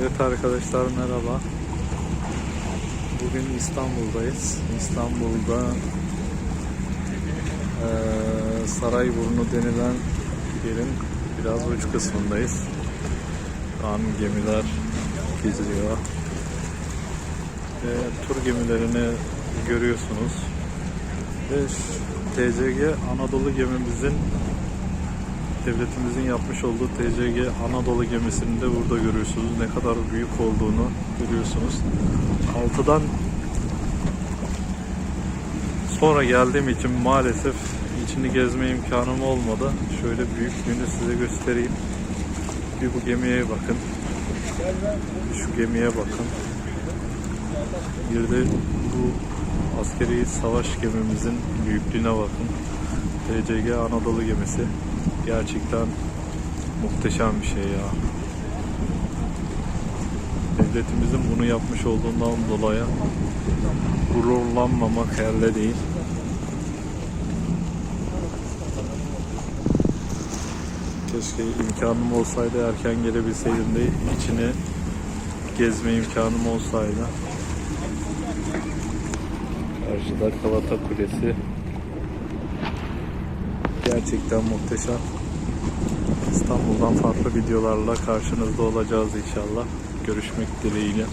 Evet arkadaşlar merhaba. Bugün İstanbul'dayız. İstanbul'da eee Sarayburnu denilen yerin biraz uç kısmındayız. An gemiler geziyor. Ve tur gemilerini görüyorsunuz. Ve TCG Anadolu gemimizin devletimizin yapmış olduğu TCG Anadolu gemisini de burada görüyorsunuz. Ne kadar büyük olduğunu görüyorsunuz. Altıdan sonra geldiğim için maalesef içini gezme imkanım olmadı. Şöyle büyüklüğünü size göstereyim. Bir bu gemiye bakın. Bir şu gemiye bakın. Bir de bu askeri savaş gemimizin büyüklüğüne bakın. TCG Anadolu gemisi. Gerçekten muhteşem bir şey ya. Devletimizin bunu yapmış olduğundan dolayı gururlanmamak elde değil. Keşke imkanım olsaydı erken gelebilseydim de içine gezme imkanım olsaydı. Karşıda Galata Kulesi. Gerçekten muhteşem. İstanbul'dan farklı videolarla karşınızda olacağız inşallah. Görüşmek dileğiyle.